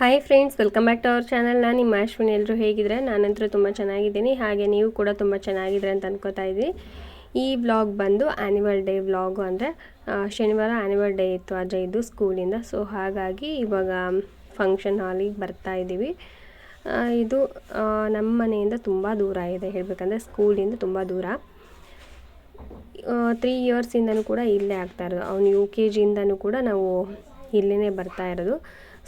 Hi friends welcome back to our channel ನಾನು ನಿಮ್ಮ ಅಶ್ವಿನಿ. ಎಲ್ಲರೂ ಹೇಗಿದ್ರೆ? ನಾನಂತರೂ ತುಂಬ ಚೆನ್ನಾಗಿದ್ದೀನಿ. ಹಾಗೆ ನೀವು ಕೂಡ ತುಂಬ ಚೆನ್ನಾಗಿದ್ರೆ ಅಂತ ಅನ್ಕೋತಾ ಇದ್ವಿ. ಈ ವ್ಲಾಗ್ ಬಂದು ಆ್ಯನಿವಲ್ ಡೇ ವ್ಲಾಗು ಅಂದರೆ ಶನಿವಾರ ಆ್ಯನಿವಲ್ ಡೇ ಇತ್ತು. ಅಜಯ್ದು ಸ್ಕೂಲಿಂದ ಸೊ ಹಾಗಾಗಿ ಇವಾಗ ಫಂಕ್ಷನ್ ಹಾಲಿಗೆ ಬರ್ತಾ ಇದ್ದೀವಿ. ಇದು ನಮ್ಮ ಮನೆಯಿಂದ ತುಂಬ ದೂರ ಇದೆ. ಹೇಳಬೇಕಂದ್ರೆ ಸ್ಕೂಲಿಂದ ತುಂಬ ದೂರ. ತ್ರೀ ಇಯರ್ಸಿಂದನೂ ಕೂಡ ಇಲ್ಲೇ ಆಗ್ತಾ ಇರೋದು. ಅವ್ನು ಯು ಕೆ ಜಿಯಿಂದನೂ ಕೂಡ ನಾವು ಇಲ್ಲೇ ಬರ್ತಾ ಇರೋದು.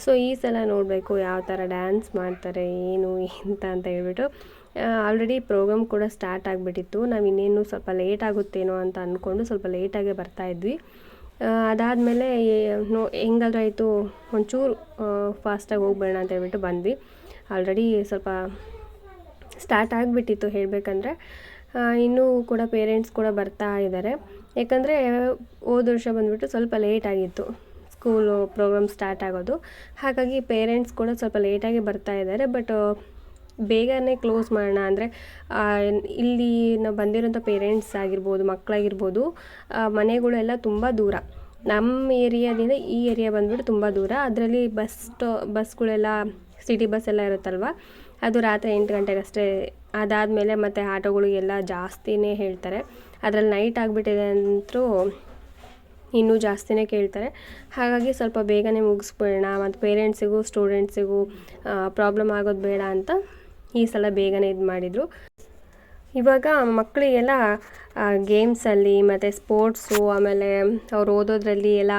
ಸೊ, ಈ ಸಲ ನೋಡಬೇಕು ಯಾವ ಥರ ಡ್ಯಾನ್ಸ್ ಮಾಡ್ತಾರೆ, ಏನು, ಎಂತ ಅಂತ ಹೇಳ್ಬಿಟ್ಟು. ಆಲ್ರೆಡಿ ಪ್ರೋಗ್ರಾಮ್ ಕೂಡ ಸ್ಟಾರ್ಟ್ ಆಗಿಬಿಟ್ಟಿತ್ತು. ನಾವು ಇನ್ನೇನು ಸ್ವಲ್ಪ ಲೇಟ್ ಆಗುತ್ತೇನೋ ಅಂತ ಅಂದ್ಕೊಂಡು ಸ್ವಲ್ಪ ಲೇಟಾಗೇ ಬರ್ತಾ ಇದ್ವಿ. ಅದಾದಮೇಲೆ ನೋ ಹೆಂಗಾದ್ರೂ ಆಯಿತು ಒಂಚೂರು ಫಾಸ್ಟಾಗಿ ಹೋಗ್ಬೇಡ ಅಂತ ಹೇಳ್ಬಿಟ್ಟು ಬಂದ್ವಿ. ಆಲ್ರೆಡಿ ಸ್ವಲ್ಪ ಸ್ಟಾರ್ಟ್ ಆಗಿಬಿಟ್ಟಿತ್ತು ಹೇಳಬೇಕಂದ್ರೆ. ಇನ್ನೂ ಕೂಡ ಪೇರೆಂಟ್ಸ್ ಕೂಡ ಬರ್ತಾ ಇದ್ದಾರೆ ಯಾಕಂದರೆ, ಹೋದ ವರ್ಷ ಬಂದುಬಿಟ್ಟು ಸ್ವಲ್ಪ ಲೇಟ್ ಆಗಿತ್ತು. ಸ್ಕೂಲು ಪ್ರೋಗ್ರಾಮ್ ಸ್ಟಾರ್ಟ್ ಆಗೋದು. ಹಾಗಾಗಿ ಪೇರೆಂಟ್ಸ್ ಕೂಡ ಸ್ವಲ್ಪ ಲೇಟಾಗಿ ಬರ್ತಾ ಇದ್ದಾರೆ, ಬಟ್ ಬೇಗನೆ ಕ್ಲೋಸ್ ಮಾಡೋಣ ಅಂದರೆ ಇಲ್ಲಿ ನಾವು ಬಂದಿರೋಂಥ ಪೇರೆಂಟ್ಸ್ ಆಗಿರ್ಬೋದು, ಮಕ್ಕಳಾಗಿರ್ಬೋದು ಮನೆಗಳೆಲ್ಲ ತುಂಬ ದೂರ. ನಮ್ಮ ಏರಿಯಾದಿಂದ ಈ ಏರಿಯಾ ಬಂದ್ಬಿಟ್ಟು ತುಂಬ ದೂರ. ಅದರಲ್ಲಿ ಬಸ್ ಸ್ಟೋ, ಬಸ್ಗಳೆಲ್ಲ, ಸಿಟಿ ಬಸ್ ಎಲ್ಲ ಇರುತ್ತಲ್ವ, ಅದು ರಾತ್ರಿ ಎಂಟು ಗಂಟೆಗಷ್ಟೇ ಅದಾದಮೇಲೆ ಮತ್ತು ಆಟೋಗಳಿಗೆಲ್ಲ ಜಾಸ್ತಿನೇ ಹೇಳ್ತಾರೆ. ಅದರಲ್ಲಿ ನೈಟ್ ಆಗಿಬಿಟ್ಟಿದೆ ಅಂತೂ ಇನ್ನೂ ಜಾಸ್ತಿನೇ ಕೇಳ್ತಾರೆ. ಹಾಗಾಗಿ ಸ್ವಲ್ಪ ಬೇಗನೆ ಮುಗಿಸ್ಬಿಡೋಣ. ಮತ್ತು ಪೇರೆಂಟ್ಸಿಗೂ, ಸ್ಟೂಡೆಂಟ್ಸಿಗೂ ಪ್ರಾಬ್ಲಮ್ ಆಗೋದು ಬೇಡ ಅಂತ ಈ ಸಲ ಬೇಗನೆ ಇದು ಮಾಡಿದರು. ಇವಾಗ ಮಕ್ಕಳಿಗೆಲ್ಲ ಗೇಮ್ಸಲ್ಲಿ ಮತ್ತು ಸ್ಪೋರ್ಟ್ಸು, ಆಮೇಲೆ ಅವ್ರು ಓದೋದ್ರಲ್ಲಿ ಎಲ್ಲ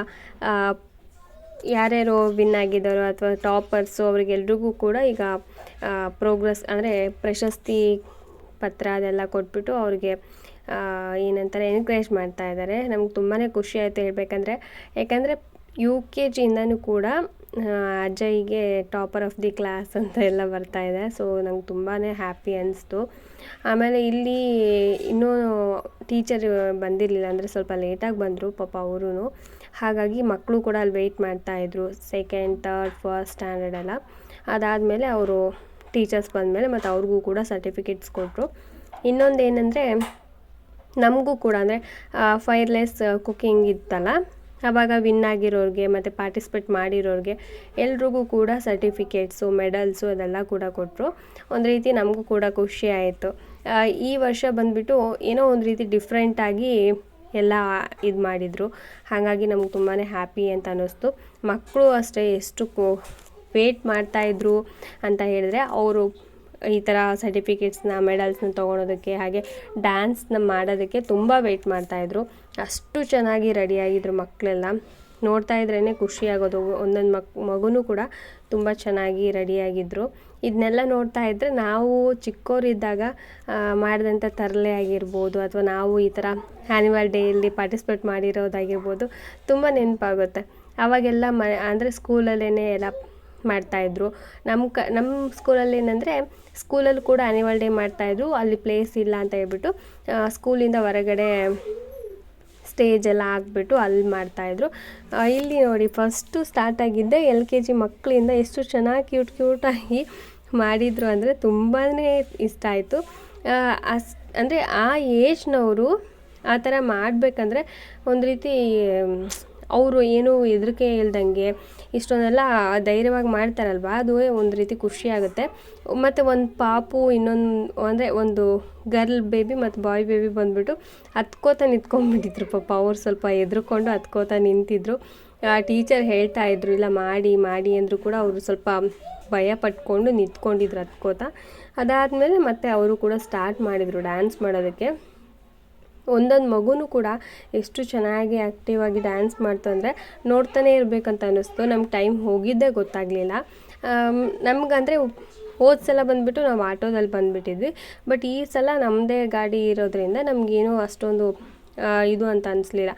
ಯಾರ್ಯಾರು ವಿನ್ ಆಗಿದ್ದಾರೋ ಅಥವಾ ಟಾಪರ್ಸು ಅವರಿಗೆಲ್ರಿಗೂ ಕೂಡ ಈಗ ಪ್ರೋಗ್ರೆಸ್ ಅಂದರೆ ಪ್ರಶಸ್ತಿ ಪತ್ರ ಅದೆಲ್ಲ ಕೊಟ್ಬಿಟ್ಟು ಅವ್ರಿಗೆ ಏನಂತಾರೆ ಎನ್ಕರೇಜ್ ಮಾಡ್ತಾ ಇದ್ದಾರೆ. ನಮ್ಗೆ ತುಂಬಾ ಖುಷಿ ಆಯಿತು ಹೇಳ್ಬೇಕಂದ್ರೆ. ಯಾಕಂದರೆ ಯು ಕೆ ಜಿಯಿಂದನೂ ಕೂಡ ಅಜಯ್ಗೆ ಟಾಪರ್ ಆಫ್ ದಿ ಕ್ಲಾಸ್ ಅಂತ ಎಲ್ಲ ಬರ್ತಾ ಇದೆ. ಸೊ ನಂಗೆ ತುಂಬಾ ಹ್ಯಾಪಿ ಅನಿಸ್ತು. ಆಮೇಲೆ ಇಲ್ಲಿ ಇನ್ನೂ ಟೀಚರ್ ಬಂದಿರಲಿಲ್ಲ ಅಂದರೆ ಸ್ವಲ್ಪ ಲೇಟಾಗಿ ಬಂದರು ಪಾಪ ಅವರು ಹಾಗಾಗಿ ಮಕ್ಕಳು ಕೂಡ ಅಲ್ಲಿ ವೆಯ್ಟ್ ಮಾಡ್ತಾಯಿದ್ರು ಸೆಕೆಂಡ್ ತರ್ಡ್ ಫಸ್ಟ್ ಸ್ಟ್ಯಾಂಡರ್ಡ್ ಎಲ್ಲ. ಅದಾದಮೇಲೆ ಅವರು ಟೀಚರ್ಸ್ ಬಂದಮೇಲೆ ಮತ್ತು ಅವ್ರಿಗೂ ಕೂಡ ಸರ್ಟಿಫಿಕೇಟ್ಸ್ ಕೊಟ್ಟರು ಇನ್ನೊಂದು ಏನಂದರೆ ನಮಗೂ ಕೂಡ ಅಂದರೆ ಫೈರ್ಲೆಸ್ ಕುಕ್ಕಿಂಗ್ ಇತ್ತಲ್ಲ ಆವಾಗ ವಿನ್ ಆಗಿರೋರಿಗೆ ಮತ್ತು ಪಾರ್ಟಿಸಿಪೇಟ್ ಮಾಡಿರೋರಿಗೆ ಎಲ್ರಿಗೂ ಕೂಡ ಸರ್ಟಿಫಿಕೇಟ್ಸು ಮೆಡಲ್ಸು ಅದೆಲ್ಲ ಕೂಡ ಕೊಟ್ಟರು ಒಂದು ರೀತಿ ನಮಗೂ ಕೂಡ ಖುಷಿ ಆಯಿತು. ಈ ವರ್ಷ ಬಂದುಬಿಟ್ಟು ಏನೋ ಒಂದು ರೀತಿ ಡಿಫ್ರೆಂಟಾಗಿ ಎಲ್ಲ ಇದು ಮಾಡಿದರು. ಹಾಗಾಗಿ ನಮ್ಗೆ ತುಂಬಾ ಹ್ಯಾಪಿ ಅಂತ ಅನ್ನಿಸ್ತು. ಮಕ್ಕಳು ಅಷ್ಟೇ ಎಷ್ಟು ವೇಟ್ ಮಾಡ್ತಾಯಿದ್ರು ಅಂತ ಹೇಳಿದ್ರೆ, ಅವರು ಈ ಥರ ಸರ್ಟಿಫಿಕೇಟ್ಸ್ನ ಮೆಡಲ್ಸ್ನ ತೊಗೊಳೋದಕ್ಕೆ, ಹಾಗೆ ಡ್ಯಾನ್ಸ್ನ ಮಾಡೋದಕ್ಕೆ ತುಂಬ ವೆಯ್ಟ್ ಮಾಡ್ತಾಯಿದ್ರು ಅಷ್ಟು ಚೆನ್ನಾಗಿ ರೆಡಿಯಾಗಿದ್ರು ಮಕ್ಕಳೆಲ್ಲ ನೋಡ್ತಾ ಇದ್ರೇ ಖುಷಿ ಆಗೋದು. ಒಂದೊಂದು ಮಕ್, ಮಗುನೂ ಕೂಡ ತುಂಬ ಚೆನ್ನಾಗಿ ರೆಡಿಯಾಗಿದ್ದರು ಇದನ್ನೆಲ್ಲ ನೋಡ್ತಾ ಇದ್ದರೆ ನಾವು ಚಿಕ್ಕವರಿದ್ದಾಗ ಮಾಡಿದಂಥ ತರಲೆ ಆಗಿರ್ಬೋದು, ಅಥವಾ ನಾವು ಈ ಥರ ಆ್ಯನಿವಲ್ ಡೇಯಲ್ಲಿ ಪಾರ್ಟಿಸಿಪೇಟ್ ಮಾಡಿರೋದಾಗಿರ್ಬೋದು, ತುಂಬ ನೆನಪಾಗುತ್ತೆ. ಅವಾಗೆಲ್ಲ ಮ, ಅಂದರೆ ಸ್ಕೂಲಲ್ಲೇ ಎಲ್ಲ ಮಾಡ್ತಾಯಿದ್ರು. ನಮ್ಮ ಕ ನಮ್ಮ ಸ್ಕೂಲಲ್ಲಿ ಏನಂದರೆ, ಸ್ಕೂಲಲ್ಲಿ ಕೂಡ ಆ್ಯನಿವಲ್ ಡೇ ಮಾಡ್ತಾಯಿದ್ರು. ಅಲ್ಲಿ ಪ್ಲೇಸ್ ಇಲ್ಲ ಅಂತ ಹೇಳ್ಬಿಟ್ಟು ಸ್ಕೂಲಿಂದ ಹೊರಗಡೆ ಸ್ಟೇಜ್ ಎಲ್ಲ ಹಾಕ್ಬಿಟ್ಟು ಅಲ್ಲಿ ಮಾಡ್ತಾಯಿದ್ರು. ಇಲ್ಲಿ ನೋಡಿ ಫಸ್ಟು ಸ್ಟಾರ್ಟ್ ಆಗಿದ್ದೆ ಎಲ್ ಕೆ ಜಿ ಮಕ್ಕಳಿಂದ ಎಷ್ಟು ಚೆನ್ನಾಗಿ ಕ್ಯೂಟ್ ಕ್ಯೂಟಾಗಿ ಮಾಡಿದರು ಅಂದರೆ ತುಂಬಾ ಇಷ್ಟ ಆಯಿತು. ಅಸ್, ಅಂದರೆ ಆ ಏಜ್ನವರು ಆ ಥರ ಮಾಡಬೇಕಂದ್ರೆ ಒಂದು ರೀತಿ, ಅವರು ಏನೂ ಹೆದರಿಕೆ ಇಲ್ದಂಗೆ ಇಷ್ಟೊಂದೆಲ್ಲ ಧೈರ್ಯವಾಗಿ ಮಾಡ್ತಾರಲ್ವ? ಅದು ಒಂದು ರೀತಿ ಖುಷಿ ಆಗುತ್ತೆ. ಮತ್ತು ಒಂದು ಪಾಪು ಇನ್ನೊಂದು, ಅಂದರೆ ಒಂದು ಗರ್ಲ್ ಬೇಬಿ ಮತ್ತು ಬಾಯ್ ಬೇಬಿ ಬಂದುಬಿಟ್ಟು ಹತ್ಕೋತ ನಿಂತ್ಕೊಂಡ್ಬಿಟ್ಟಿದ್ರು ಪಾಪ. ಅವ್ರು ಸ್ವಲ್ಪ ಎದ್ರುಕೊಂಡು ಹತ್ಕೋತ ನಿಂತಿದ್ರು. ಟೀಚರ್ ಹೇಳ್ತಾ ಇದ್ರು, ಇಲ್ಲ, ಮಾಡಿ ಮಾಡಿ ಅಂದರೂ ಕೂಡ ಅವರು ಸ್ವಲ್ಪ ಭಯ ಪಟ್ಕೊಂಡು ನಿಂತ್ಕೊಂಡಿದ್ರು ಹತ್ಕೋತ. ಅದಾದಮೇಲೆ ಮತ್ತೆ ಅವರು ಕೂಡ ಸ್ಟಾರ್ಟ್ ಮಾಡಿದರು ಡ್ಯಾನ್ಸ್ ಮಾಡೋದಕ್ಕೆ. ಒಂದೊಂದು ಮಗುನೂ ಕೂಡ ಎಷ್ಟು ಚೆನ್ನಾಗಿ ಆ್ಯಕ್ಟಿವ್ ಆಗಿ ಡ್ಯಾನ್ಸ್ ಮಾಡ್ತು ಅಂದರೆ ನೋಡ್ತಾನೆ ಇರಬೇಕಂತ ಅನ್ನಿಸ್ತು. ನಮ್ಗೆ ಟೈಮ್ ಹೋಗಿದ್ದೇ ಗೊತ್ತಾಗಲಿಲ್ಲ. ನಮಗಂದರೆ ಹೋದ ಸಲ ಬಂದುಬಿಟ್ಟು ನಾವು ಆಟೋದಲ್ಲಿ ಬಂದುಬಿಟ್ಟಿದ್ವಿ. ಬಟ್ ಈ ಸಲ ನಮ್ಮದೇ ಗಾಡಿ ಇರೋದ್ರಿಂದ ನಮಗೇನು ಅಷ್ಟೊಂದು ಇದು ಅಂತ ಅನಿಸ್ಲಿಲ್ಲ.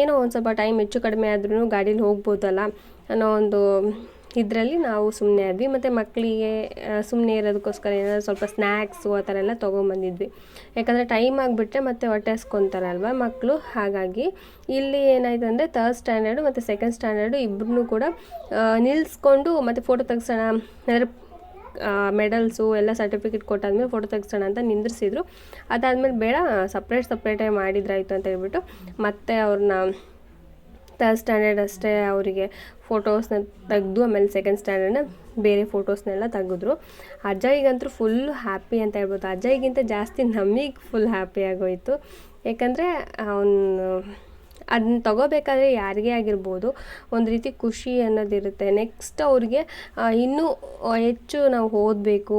ಏನೋ ಒಂದು ಸ್ವಲ್ಪ ಟೈಮ್ ಹೆಚ್ಚು ಕಡಿಮೆ ಆದ್ರೂ ಗಾಡೀಲಿ ಹೋಗ್ಬೋದಲ್ಲ ಅನ್ನೋ ಒಂದು ಇದರಲ್ಲಿ ನಾವು ಸುಮ್ಮನೆ ಆದ್ವಿ ಮತ್ತು ಮಕ್ಕಳಿಗೆ ಸುಮ್ಮನೆ ಇರೋದಕ್ಕೋಸ್ಕರ ಏನಾದರೂ ಸ್ವಲ್ಪ ಸ್ನ್ಯಾಕ್ಸು ಆ ಥರ ಎಲ್ಲ ತೊಗೊಂಬಂದಿದ್ವಿ. ಯಾಕಂದರೆ ಟೈಮ್ ಆಗಿಬಿಟ್ರೆ ಮತ್ತೆ ಹೊಟ್ಟೆ ಹಸ್ಕೊತಾರಲ್ವ ಮಕ್ಕಳು ಹಾಗಾಗಿ ಇಲ್ಲಿ ಏನಾಯ್ತು ಅಂದರೆ ತರ್ಡ್ ಸ್ಟ್ಯಾಂಡರ್ಡು ಮತ್ತು ಸೆಕೆಂಡ್ ಸ್ಟ್ಯಾಂಡರ್ಡು ಇಬ್ಬರನ್ನೂ ಕೂಡ ನಿಲ್ಲಿಸ್ಕೊಂಡು ಮತ್ತು ಫೋಟೋ ತೆಗ್ಸೋಣ. ಅಂದರೆ ಮೆಡಲ್ಸು ಎಲ್ಲ ಸರ್ಟಿಫಿಕೇಟ್ ಕೊಟ್ಟಾದ್ಮೇಲೆ ಫೋಟೋ ತೆಗ್ಸೋಣ ಅಂತ ನಿಂದ್ರಿಸಿದ್ರು. ಅದಾದಮೇಲೆ ಬೇಡ ಸಪ್ರೇಟ್ ಸಪ್ರೇಟಾಗಿ ಮಾಡಿದ್ರಾಯಿತು ಅಂತ ಹೇಳ್ಬಿಟ್ಟು ಮತ್ತೆ ಅವ್ರನ್ನ ತರ್ಡ್ ಸ್ಟ್ಯಾಂಡರ್ಡ್ ಅಷ್ಟೇ ಅವರಿಗೆ ಫೋಟೋಸ್ನ ತೆಗೆದು ಆಮೇಲೆ ಸೆಕೆಂಡ್ ಸ್ಟ್ಯಾಂಡರ್ಡ್ನ ಬೇರೆ ಫೋಟೋಸ್ನೆಲ್ಲ ತೆಗೆದ್ರು. ಅಜ್ಜಯ್ಯಗಂತೂ ಫುಲ್ ಹ್ಯಾಪಿ ಅಂತ ಹೇಳ್ಬೋದು. ಅಜ್ಜಯ್ಯಗಿಂತ ಜಾಸ್ತಿ ನಮಗೆ ಫುಲ್ ಹ್ಯಾಪಿ ಆಗೋಯಿತು. ಯಾಕಂದರೆ ಅವನು ಅದನ್ನ ತಗೋಬೇಕಾದ್ರೆ ಯಾರಿಗೇ ಆಗಿರ್ಬೋದು ಒಂದು ರೀತಿ ಖುಷಿ ಅನ್ನೋದಿರುತ್ತೆ. ನೆಕ್ಸ್ಟ್ ಅವ್ರಿಗೆ ಇನ್ನೂ ಹೆಚ್ಚು ನಾವು ಓದಬೇಕು.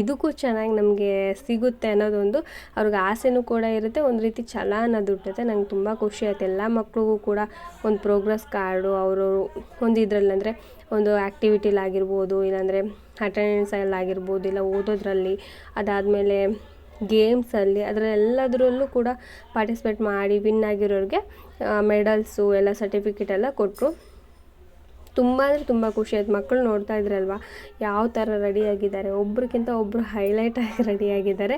ಇದಕ್ಕೂ ಚೆನ್ನಾಗಿ ನಮಗೆ ಸಿಗುತ್ತೆ ಅನ್ನೋದೊಂದು ಅವ್ರಿಗೆ ಆಸೆನೂ ಕೂಡ ಇರುತ್ತೆ. ಒಂದು ರೀತಿ ಛಲ ಅನ್ನೋದು ಹುಟ್ಟುತ್ತೆ. ನಂಗೆ ತುಂಬ ಖುಷಿ ಆಯ್ತು. ಎಲ್ಲ ಮಕ್ಳಿಗೂ ಕೂಡ ಒಂದು ಪ್ರೋಗ್ರೆಸ್ ಕಾರ್ಡು ಅವರು ಒಂದು ಇದರಲ್ಲಿ ಅಂದರೆ ಒಂದು ಆ್ಯಕ್ಟಿವಿಟಿಲಾಗಿರ್ಬೋದು ಇಲ್ಲಾಂದರೆ ಅಟೆಂಡೆನ್ಸಲ್ಲಾಗಿರ್ಬೋದು ಇಲ್ಲ ಓದೋದ್ರಲ್ಲಿ, ಅದಾದಮೇಲೆ ಗೇಮ್ಸಲ್ಲಿ ಅದರೆಲ್ಲದರಲ್ಲೂ ಕೂಡ ಪಾರ್ಟಿಸಿಪೇಟ್ ಮಾಡಿ ವಿನ್ ಆಗಿರೋರಿಗೆ ಮೆಡಲ್ಸು ಎಲ್ಲ ಸರ್ಟಿಫಿಕೇಟ್ ಎಲ್ಲ ಕೊಟ್ಟರು ತುಂಬ ಅಂದರೆ ತುಂಬ ಖುಷಿ ಆಯ್ತು. ಮಕ್ಕಳು ನೋಡ್ತಾ ಇದ್ರಲ್ವ ಯಾವ ಥರ ರೆಡಿಯಾಗಿದ್ದಾರೆ ಒಬ್ರಿಗಿಂತ ಒಬ್ಬರು ಹೈಲೈಟಾಗಿ ರೆಡಿಯಾಗಿದ್ದಾರೆ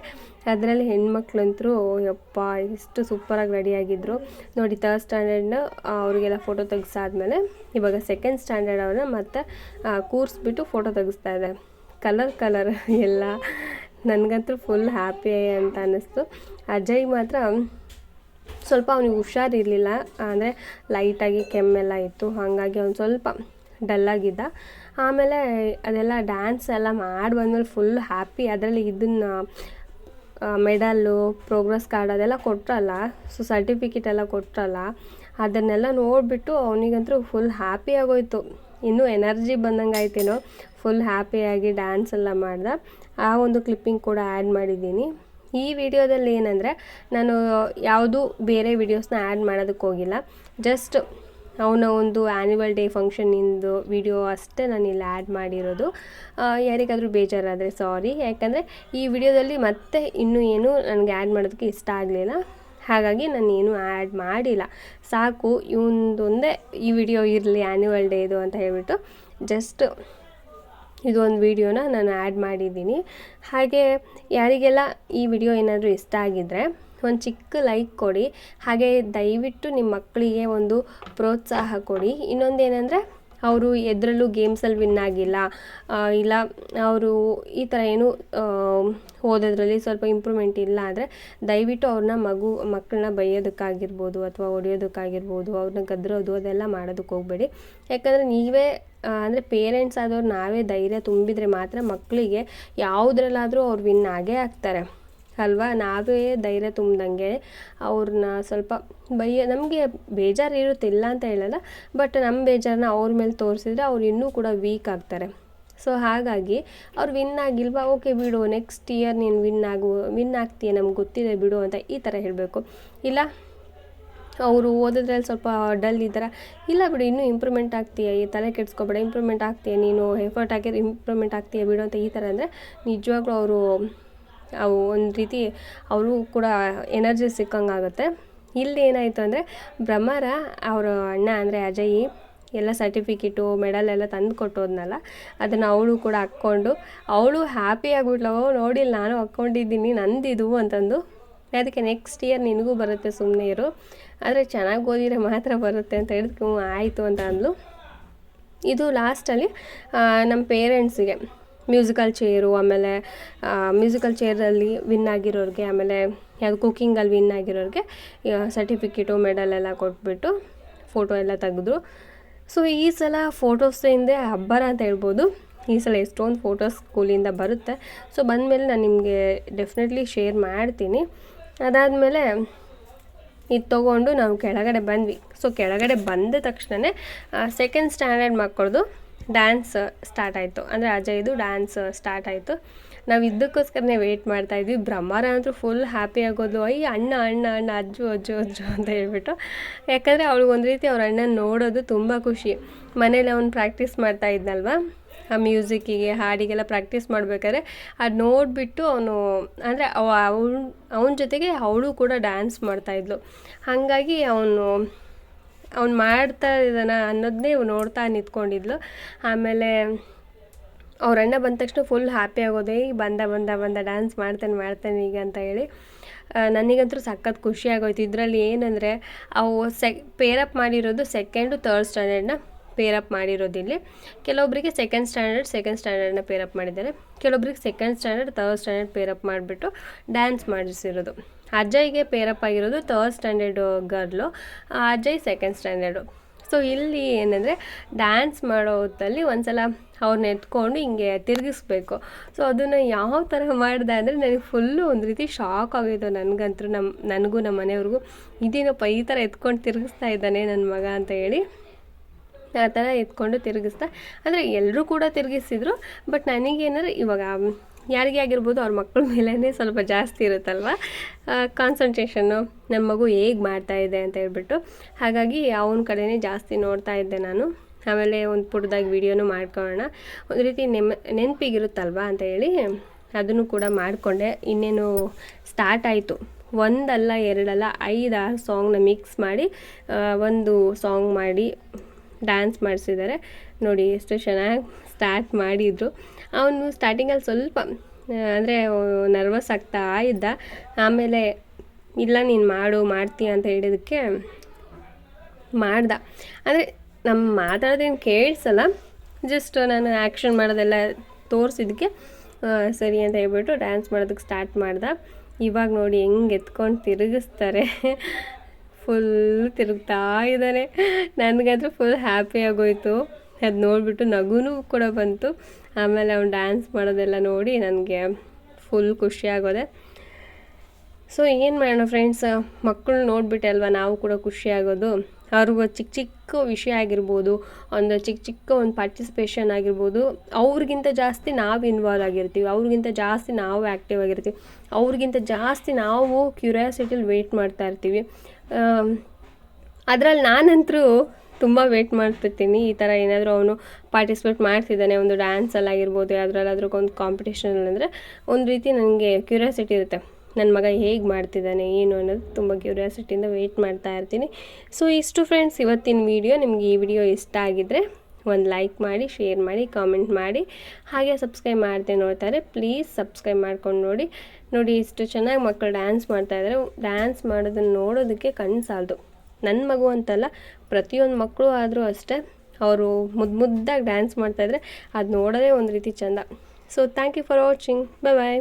ಅದರಲ್ಲಿ ಹೆಣ್ಮಕ್ಳಂತರೂ, ಯಪ್ಪ, ಎಷ್ಟು ಸೂಪರಾಗಿ ರೆಡಿಯಾಗಿದ್ದರು ನೋಡಿ ತರ್ಡ್ ಸ್ಟ್ಯಾಂಡರ್ಡ್ನ ಅವರಿಗೆಲ್ಲ ಫೋಟೋ ತೆಗೆಸಾದ್ಮೇಲೆ ಇವಾಗ ಸೆಕೆಂಡ್ ಸ್ಟ್ಯಾಂಡರ್ಡ್ ಅವ್ರನ್ನ ಮತ್ತೆ ಕೂರಿಸ್ಬಿಟ್ಟು ಫೋಟೋ ತೆಗೆಸ್ತಾ ಇದೆ ಕಲರ್ ಕಲರ್ ಎಲ್ಲ. ನನಗಂತೂ ಫುಲ್ ಹ್ಯಾಪಿ ಅಂತ ಅನ್ನಿಸ್ತು ಅಜಯ್ ಮಾತ್ರ ಸ್ವಲ್ಪ ಅವನಿಗೆ ಹುಷಾರಿರಲಿಲ್ಲ ಅಂದರೆ ಲೈಟಾಗಿ ಕೆಮ್ಮೆಲ್ಲ ಇತ್ತು. ಹಾಗಾಗಿ ಅವ್ನು ಸ್ವಲ್ಪ ಡಲ್ಲಾಗಿದ್ದ ಆಮೇಲೆ ಅದೆಲ್ಲ ಡ್ಯಾನ್ಸ್ ಎಲ್ಲ ಮಾಡಿ ಬಂದಮೇಲೆ ಫುಲ್ ಹ್ಯಾಪಿ ಅದರಲ್ಲಿ ಇದನ್ನು ಮೆಡಲ್ಲು ಪ್ರೋಗ್ರೆಸ್ ಕಾರ್ಡ್ ಅದೆಲ್ಲ ಕೊಟ್ಟರಲ್ಲ ಸೊ ಸರ್ಟಿಫಿಕೇಟ್ ಎಲ್ಲ ಕೊಟ್ಟರಲ್ಲ ಅದನ್ನೆಲ್ಲ ನೋಡಿಬಿಟ್ಟು ಅವನಿಗಂತೂ ಫುಲ್ ಹ್ಯಾಪಿ ಆಗೋಯ್ತು. ಇನ್ನೂ ಎನರ್ಜಿ ಬಂದಂಗೆ ಆಯ್ತೇನೋ. ಫುಲ್ ಹ್ಯಾಪಿಯಾಗಿ ಡ್ಯಾನ್ಸ್ ಎಲ್ಲ ಮಾಡ್ದೆ. ಆ ಒಂದು ಕ್ಲಿಪ್ಪಿಂಗ್ ಕೂಡ ಆ್ಯಡ್ ಮಾಡಿದ್ದೀನಿ. ಈ ವಿಡಿಯೋದಲ್ಲಿ ಏನಂದರೆ, ನಾನು ಯಾವುದು ಬೇರೆ ವಿಡಿಯೋಸ್ನ ಆ್ಯಡ್ ಮಾಡೋದಕ್ಕೆ ಹೋಗಿಲ್ಲ. ಜಸ್ಟ್ ಅವನ ಒಂದು ಆ್ಯನ್ಯುವಲ್ ಡೇ ಫಂಕ್ಷನಿಂದು ವಿಡಿಯೋ ಅಷ್ಟೇ ನಾನು ಇಲ್ಲಿ ಆ್ಯಡ್ ಮಾಡಿರೋದು. ಯಾರಿಗಾದರೂ ಬೇಜಾರಾದರೆ ಸಾರಿ ಯಾಕಂದರೆ ಈ ವಿಡಿಯೋದಲ್ಲಿ ಮತ್ತೆ ಇನ್ನೂ ಏನು ನನಗೆ ಆ್ಯಡ್ ಮಾಡೋದಕ್ಕೆ ಇಷ್ಟ ಆಗಲಿಲ್ಲ. ಹಾಗಾಗಿ ನಾನು ಏನು ಆ್ಯಡ್ ಮಾಡಿಲ್ಲ. ಸಾಕು, ಇವನದೊಂದೇ ಈ ವಿಡಿಯೋ ಇರಲಿ ಆ್ಯನ್ಯುವಲ್ ಡೇದು ಅಂತ ಹೇಳಿಬಿಟ್ಟು ಜಸ್ಟ್ ಇದು ವಿಡಿಯೋನ ನಾನು ಆ್ಯಡ್ ಮಾಡಿದ್ದೀನಿ. ಹಾಗೆ ಯಾರಿಗೆಲ್ಲ ಈ ವಿಡಿಯೋ ಏನಾದರೂ ಇಷ್ಟ ಆಗಿದ್ದರೆ ಒಂದು ಚಿಕ್ಕ ಲೈಕ್ ಕೊಡಿ. ಹಾಗೆ ದಯವಿಟ್ಟು ನಿಮ್ಮ ಮಕ್ಕಳಿಗೆ ಒಂದು ಪ್ರೋತ್ಸಾಹ ಕೊಡಿ. ಇನ್ನೊಂದು ಏನಂದರೆ ಅವರು ಎದರಲ್ಲೂ ಗೇಮ್ಸಲ್ಲಿ ವಿನ್ ಆಗಿಲ್ಲ. ಇಲ್ಲ, ಅವರು ಈ ಥರ ಏನು ಓದೋದ್ರಲ್ಲಿ ಸ್ವಲ್ಪ ಇಂಪ್ರೂವ್ಮೆಂಟ್ ಇಲ್ಲ ಅಂದರೆ ದಯವಿಟ್ಟು ಅವ್ರನ್ನ ಮಗು, ಮಕ್ಕಳನ್ನ ಬೈಯೋದಕ್ಕಾಗಿರ್ಬೋದು ಅಥವಾ ಹೊಡೆಯೋದಕ್ಕಾಗಿರ್ಬೋದು, ಅವ್ರನ್ನ ಗದ್ರೋದು ಅದೆಲ್ಲ ಮಾಡೋದಕ್ಕೆ ಹೋಗಬೇಡಿ. ಯಾಕಂದರೆ ನೀವೇ ಅಂದರೆ ಪೇರೆಂಟ್ಸ್ ಆದವ್ರು ನಾವೇ ಧೈರ್ಯ ತುಂಬಿದರೆ ಮಾತ್ರ ಮಕ್ಕಳಿಗೆ ಯಾವುದ್ರಲ್ಲಾದರೂ ಅವ್ರು ವಿನ್ ಆಗೇ ಆಗ್ತಾರೆ. ಅಲ್ವಾ? ನಾವೇ ಧೈರ್ಯ ತುಂಬ್ದಂಗೆ ಅವ್ರನ್ನ ಸ್ವಲ್ಪ ಬೈಯ ನಮಗೆ ಬೇಜಾರು ಇರುತ್ತಿಲ್ಲ ಅಂತ ಹೇಳಲ್ಲ ಬಟ್ ನಮ್ಮ ಬೇಜಾರನ್ನ ಅವ್ರ ಮೇಲೆ ತೋರಿಸಿದ್ರೆ ಅವ್ರು ಇನ್ನೂ ಕೂಡ ವೀಕ್ ಆಗ್ತಾರೆ. ಸೊ ಹಾಗಾಗಿ ಅವ್ರು ವಿನ್ ಆಗಿಲ್ವಾ? ಓಕೆ ಬಿಡು ನೆಕ್ಸ್ಟ್ ಇಯರ್ ನೀನು ವಿನ್ ಆಗು ವಿನ್ ಆಗ್ತೀಯ ನಮ್ಗೆ ಗೊತ್ತಿದೆ, ಬಿಡು ಅಂತ ಈ ಥರ ಹೇಳಬೇಕು. ಇಲ್ಲ, ಅವರು ಓದೋದ್ರಲ್ಲಿ ಸ್ವಲ್ಪ ಡಲ್ ಇದ್ದಾರೆ? ಇಲ್ಲ ಬಿಡು, ಇನ್ನೂ ಇಂಪ್ರೂವ್ಮೆಂಟ್ ಆಗ್ತೀಯ? ಈ ತಲೆ ಕೆಡ್ಸ್ಕೊಬೇಡ ಇಂಪ್ರೂವ್ಮೆಂಟ್ ಆಗ್ತೀಯ ನೀನು? ಎಫರ್ಟ್ ಹಾಕಿದ್ರೆ ಇಂಪ್ರೂವ್ಮೆಂಟ್ ಆಗ್ತೀಯ ಬಿಡು ಅಂತ ಈ ಥರ ಅಂದರೆ ನಿಜವಾಗ್ಲೂ ಅವರು ಅವು ಒಂದು ರೀತಿ ಅವರು ಕೂಡ ಎನರ್ಜಿ ಸಿಕ್ಕಂಗಾಗುತ್ತೆ. ಇಲ್ಲಿ ಏನಾಯಿತು ಅಂದರೆ ಬ್ರಹ್ಮರ ಅವರ ಅಣ್ಣ ಅಂದರೆ ಅಜಯ್ ಎಲ್ಲ ಸರ್ಟಿಫಿಕೇಟು ಮೆಡಲ್ ಎಲ್ಲ ತಂದು ಕೊಟ್ಟೋದ್ನಲ್ಲ, ಅದನ್ನು ಅವಳು ಕೂಡ ಹಾಕ್ಕೊಂಡು, ಅವಳು ಹ್ಯಾಪಿ ಆಗಿಬಿಟ್ಲವೋ ನೋಡಿಲ್ಲ ನಾನು ಹಾಕ್ಕೊಂಡಿದ್ದೀನಿ, ನಂದಿದು ಅಂತಂದು. ಅದಕ್ಕೆ ನೆಕ್ಸ್ಟ್ ಇಯರ್ ನಿನಗೂ ಬರುತ್ತೆ ಸುಮ್ಮನೆ ಇರು. ಆದರೆ ಚೆನ್ನಾಗಿ ಓದಿದ್ರೆ ಮಾತ್ರ ಬರುತ್ತೆ ಅಂತ ಹೇಳಿದ್ಕೆ ಆಯಿತು ಅಂತ ಅಂದಳು ಇದು ಲಾಸ್ಟಲ್ಲಿ ನಮ್ಮ ಪೇರೆಂಟ್ಸಿಗೆ ಮ್ಯೂಸಿಕಲ್ ಚೇರು, ಆಮೇಲೆ ಮ್ಯೂಸಿಕಲ್ ಚೇರಲ್ಲಿ ವಿನ್ ಆಗಿರೋರಿಗೆ, ಆಮೇಲೆ ಯಾವುದು ಕುಕ್ಕಿಂಗಲ್ಲಿ ವಿನ್ ಆಗಿರೋರಿಗೆ ಸರ್ಟಿಫಿಕೇಟು ಮೆಡಲ್ ಎಲ್ಲ ಕೊಟ್ಬಿಟ್ಟು ಫೋಟೋ ಎಲ್ಲ ತೆಗೆದ್ರು. ಸೊ ಈ ಸಲ ಫೋಟೋಸ್ ಹಿಂದೆ ಹಬ್ಬರ ಅಂತ ಹೇಳ್ಬೋದು. ಈ ಸಲ ಎಷ್ಟೊಂದು ಫೋಟೋಸ್ ಸ್ಕೂಲಿಂದ ಬರುತ್ತೆ. ಸೊ ಬಂದಮೇಲೆ ನಾನು ನಿಮಗೆ ಡೆಫಿನೆಟ್ಲಿ ಶೇರ್ ಮಾಡ್ತೀನಿ. ಅದಾದಮೇಲೆ ಇದು ತೊಗೊಂಡು ನಾವು ಕೆಳಗಡೆ ಬಂದ್ವಿ. ಸೊ ಕೆಳಗಡೆ ಬಂದ ತಕ್ಷಣವೇ ಸೆಕೆಂಡ್ ಸ್ಟ್ಯಾಂಡರ್ಡ್ ಮಕ್ಕಳದು ಡ್ಯಾನ್ಸ್ ಸ್ಟಾರ್ಟ್ ಆಯಿತು. ಅಂದರೆ ಅಜಯ್ದು ಡ್ಯಾನ್ಸ್ ಸ್ಟಾರ್ಟ್ ಆಯಿತು. ನಾವು ಇದಕ್ಕೋಸ್ಕರನೇ ವೆಯ್ಟ್ ಮಾಡ್ತಾಯಿದ್ವಿ ಬ್ರಹ್ಮಾರ ಅಂತೂ ಫುಲ್ ಹ್ಯಾಪಿ ಆಗೋದು ಅಯ್ಯ, ಅಣ್ಣ ಅಣ್ಣ ಅಣ್ಣ, ಅಜ್ಜು ಅಜ್ಜು ಅಜ್ಜು ಅಂತ ಹೇಳ್ಬಿಟ್ಟು. ಯಾಕಂದರೆ ಅವಳಿಗೆ ಒಂದು ರೀತಿ ಅವ್ರ ಅಣ್ಣನ ನೋಡೋದು ತುಂಬ ಖುಷಿ. ಮನೇಲಿ ಅವ್ನು ಪ್ರಾಕ್ಟೀಸ್ ಮಾಡ್ತಾ ಇದ್ನಲ್ವ? ಆ ಮ್ಯೂಸಿಕ್ಕಿಗೆ ಹಾಡಿಗೆಲ್ಲ ಪ್ರಾಕ್ಟೀಸ್ ಮಾಡ್ಬೇಕಾದ್ರೆ ಅದು ನೋಡಿಬಿಟ್ಟು ಅವನು, ಅಂದರೆ ಅವ, ಅವನ ಅವನ ಜೊತೆಗೆ ಅವಳು ಕೂಡ ಡ್ಯಾನ್ಸ್ ಮಾಡ್ತಾಯಿದ್ಲು ಹಾಗಾಗಿ ಅವನು ಅವ್ನು ಮಾಡ್ತಾ ಇದ್ದಾನ ಅನ್ನೋದನ್ನೇ ನೋಡ್ತಾ ನಿಂತ್ಕೊಂಡಿದ್ಲು. ಆಮೇಲೆ ಅವ್ರ ಅಣ್ಣ ಬಂದ ತಕ್ಷಣ ಫುಲ್ ಹ್ಯಾಪಿ ಆಗೋದೇ ಬಂದ ಬಂದ ಬಂದ ಡ್ಯಾನ್ಸ್ ಮಾಡ್ತಾನೆ ಮಾಡ್ತಾನೆ ಈಗ ಅಂತ ಹೇಳಿ. ನನಗಂತೂ ಸಖತ್ ಖುಷಿ ಆಗೋಯ್ತು. ಇದರಲ್ಲಿ ಏನಂದರೆ, ಅವು ಸೆಕ್ ಪೇರಪ್ ಮಾಡಿರೋದು ಸೆಕೆಂಡು ತರ್ಡ್ ಸ್ಟ್ಯಾಂಡರ್ಡ್ನ ಪೇರಪ್ ಮಾಡಿರೋದಿಲ್ಲಿ ಕೆಲವೊಬ್ಬರಿಗೆ ಸೆಕೆಂಡ್ ಸ್ಟ್ಯಾಂಡರ್ಡ್ ಸೆಕೆಂಡ್ ಸ್ಟ್ಯಾಂಡರ್ಡ್ನ ಪೇರಪ್ ಮಾಡಿದ್ದಾರೆ. ಕೆಲವೊಬ್ರಿಗೆ second standard third standard pair up ಮಾಡಿಬಿಟ್ಟು ಡ್ಯಾನ್ಸ್ ಮಾಡಿಸಿರೋದು. ಅಜಯ್ಗೆ ಪೇರಪ್ ಆಗಿರೋದು third standard girl Ajay second standard so ಇಲ್ಲಿ ಏನಂದರೆ ಡ್ಯಾನ್ಸ್ ಮಾಡೋ ಹೊತ್ತಲ್ಲಿ ಒಂದ್ಸಲ ಅವ್ರನ್ನ ಎತ್ಕೊಂಡು ಹಿಂಗೆ ತಿರುಗಿಸ್ಬೇಕು. ಸೊ ಅದನ್ನು ಯಾವ ಥರ ಮಾಡಿದೆ ಅಂದರೆ ನನಗೆ ಫುಲ್ಲು ಒಂದು ರೀತಿ ಶಾಕ್ ಆಗೋಯ್ತು ನನಗಂತೂ ನಮ್ಮ ನನಗೂ ನಮ್ಮ ಮನೆಯವ್ರಿಗೂ. ಇದೇನಪ್ಪ ಈ ಥರ ಎತ್ಕೊಂಡು ತಿರುಗಿಸ್ತಾ ಇದ್ದಾನೆ ನನ್ನ ಮಗ ಅಂತ ಹೇಳಿ ಆ ಥರ ಎತ್ಕೊಂಡು ತಿರುಗಿಸ್ತಾ, ಅಂದರೆ ಎಲ್ಲರೂ ಕೂಡ ತಿರುಗಿಸಿದ್ರು ಬಟ್ ನನಗೇನಾರು ಇವಾಗ ಯಾರಿಗೆ ಆಗಿರ್ಬೋದು ಅವ್ರ ಮಕ್ಕಳ ಮೇಲೇ ಸ್ವಲ್ಪ ಜಾಸ್ತಿ ಇರುತ್ತಲ್ವ? ಕಾನ್ಸಂಟ್ರೇಷನ್ನು ನಮ್ಮ ಮಗು ಹೇಗೆ ಮಾಡ್ತಾ ಇದೆ ಅಂತ ಹೇಳ್ಬಿಟ್ಟು. ಹಾಗಾಗಿ ಅವನ ಕಡೆನೇ ಜಾಸ್ತಿ ನೋಡ್ತಾ ಇದ್ದೆ ನಾನು. ಆಮೇಲೆ ಒಂದು ಪುಟ್ಟದಾಗಿ ವೀಡಿಯೋನು ಮಾಡ್ಕೊಳ್ಳೋಣ. ಒಂದು ರೀತಿ ನೆಮ್, ನೆನಪಿಗಿರುತ್ತಲ್ವ ಅಂತ ಹೇಳಿ ಅದನ್ನು ಕೂಡ ಮಾಡಿಕೊಂಡೆ. ಇನ್ನೇನು ಸ್ಟಾರ್ಟ್ ಆಯಿತು. ಒಂದಲ್ಲ ಎರಡಲ್ಲ ಐದಾರು ಸಾಂಗ್ನ ಮಿಕ್ಸ್ ಮಾಡಿ ಒಂದು ಸಾಂಗ್ ಮಾಡಿ ಡ್ಯಾನ್ಸ್ ಮಾಡಿಸಿದ್ದಾರೆ. ನೋಡಿ ಎಷ್ಟು ಚೆನ್ನಾಗಿ ಸ್ಟಾರ್ಟ್ ಮಾಡಿದರು. ಅವನು ಸ್ಟಾರ್ಟಿಂಗಲ್ಲಿ ಸ್ವಲ್ಪ ಅಂದರೆ ನರ್ವಸ್ ಆಗ್ತಾ ಇದ್ದ. ಆಮೇಲೆ, ಇಲ್ಲ ನೀನು ಮಾಡು, ಮಾಡ್ತೀಯ ಅಂತ ಹೇಳಿದಕ್ಕೆ ಮಾಡ್ದ. ಅಂದರೆ ನಮ್ಮ ಮಾತಾಡೋದೇನು ಕೇಳಿಸಲ್ಲ ಜಸ್ಟ್ ನಾನು ಆ್ಯಕ್ಷನ್ ಮಾಡೋದೆಲ್ಲ ತೋರಿಸಿದ್ದಕ್ಕೆ ಸರಿ ಅಂತ ಹೇಳ್ಬಿಟ್ಟು ಡ್ಯಾನ್ಸ್ ಮಾಡೋದಕ್ಕೆ ಸ್ಟಾರ್ಟ್ ಮಾಡ್ದೆ. ಇವಾಗ ನೋಡಿ ಹೆಂಗೆ ಎತ್ಕೊಂಡು ತಿರುಗಿಸ್ತಾರೆ. ಫುಲ್ ತಿರುಗ್ತಾ ಇದ್ದಾರೆ ನನಗಾದ್ರೂ ಫುಲ್ ಹ್ಯಾಪಿ ಆಗೋಯ್ತು. ಅದು ನೋಡಿಬಿಟ್ಟು ನಗುನೂ ಕೂಡ ಬಂತು. ಆಮೇಲೆ ಅವ್ನು ಡ್ಯಾನ್ಸ್ ಮಾಡೋದೆಲ್ಲ ನೋಡಿ ನನಗೆ ಫುಲ್ ಖುಷಿ ಆಗೋದೆ. ಸೊ ಏನು ಮಾಡೋಣ ಫ್ರೆಂಡ್ಸ್ ಮಕ್ಕಳು ನೋಡಿಬಿಟ್ಟೆ ಅಲ್ವಾ ನಾವು ಕೂಡ ಖುಷಿ ಆಗೋದು? ಅವ್ರಿಗೂ ಚಿಕ್ಕ ಚಿಕ್ಕ ವಿಷಯ ಆಗಿರ್ಬೋದು, ಒಂದು ಚಿಕ್ಕ ಚಿಕ್ಕ ಒಂದು ಪಾರ್ಟಿಸಿಪೇಷನ್ ಆಗಿರ್ಬೋದು. ಅವ್ರಿಗಿಂತ ಜಾಸ್ತಿ ನಾವು ಇನ್ವಾಲ್ವ್ ಆಗಿರ್ತೀವಿ. ಅವ್ರಿಗಿಂತ ಜಾಸ್ತಿ ನಾವು ಆ್ಯಕ್ಟಿವ್ ಆಗಿರ್ತೀವಿ. ಅವ್ರಿಗಿಂತ ಜಾಸ್ತಿ ನಾವು ಕ್ಯೂರಿಯಾಸಿಟಿಲಿ ವೆಯ್ಟ್ ಮಾಡ್ತಾ ಇರ್ತೀವಿ. ಅದರಲ್ಲಿ ನಾನಂತರೂ ತುಂಬ ವೇಟ್ ಮಾಡ್ತಿರ್ತೀನಿ. ಈ ಥರ ಏನಾದರೂ ಅವನು ಪಾರ್ಟಿಸಿಪೇಟ್ ಮಾಡ್ತಿದ್ದಾನೆ, ಒಂದು ಡ್ಯಾನ್ಸಲ್ಲಾಗಿರ್ಬೋದು ಯಾವುದ್ರಲ್ಲಾದ್ರೂ ಒಂದು ಕಾಂಪಿಟೇಷನ್ ಅಂದರೆ ಒಂದು ರೀತಿ ನನಗೆ ಕ್ಯೂರಿಯಾಸಿಟಿ ಇರುತ್ತೆ. ನನ್ನ ಮಗ ಹೇಗೆ ಮಾಡ್ತಿದ್ದಾನೆ, ಏನು ಅನ್ನೋದು ತುಂಬ ಕ್ಯೂರಿಯಾಸಿಟಿಯಿಂದ ವೆಯ್ಟ್ ಮಾಡ್ತಾ ಇರ್ತೀನಿ. ಸೊ ಇಷ್ಟು ಫ್ರೆಂಡ್ಸ್ ಇವತ್ತಿನ ವೀಡಿಯೋ ನಿಮಗೆ ಈ ವಿಡಿಯೋ ಇಷ್ಟ ಆಗಿದ್ದರೆ ಒಂದು ಲೈಕ್ ಮಾಡಿ ಶೇರ್ ಮಾಡಿ ಕಾಮೆಂಟ್ ಮಾಡಿ. ಹಾಗೆ ಸಬ್ಸ್ಕ್ರೈಬ್ ಮಾಡ್ದೆ ನೋಡ್ತಾರೆ ಪ್ಲೀಸ್ ಸಬ್ಸ್ಕ್ರೈಬ್ ಮಾಡ್ಕೊಂಡು ನೋಡಿ. ನೋಡಿ, ಇಷ್ಟು ಚೆನ್ನಾಗಿ ಮಕ್ಕಳು ಡ್ಯಾನ್ಸ್ ಮಾಡ್ತಾಯಿದ್ದಾರೆ ಡ್ಯಾನ್ಸ್ ಮಾಡೋದನ್ನು ನೋಡೋದಕ್ಕೆ ಕಣ್ಣು ಸಾಲದು. ನನ್ನ ಮಗು ಅಂತಲ್ಲ ಪ್ರತಿಯೊಂದು ಮಕ್ಕಳು ಆದರೂ ಅಷ್ಟೇ ಅವರು ಮುದ್ದು ಮುದ್ದಾಗಿ ಡ್ಯಾನ್ಸ್ ಮಾಡ್ತಾಯಿದ್ರೆ ಅದು ನೋಡೋದೇ ಒಂದು ರೀತಿ ಚೆಂದ. So thank you for watching bye bye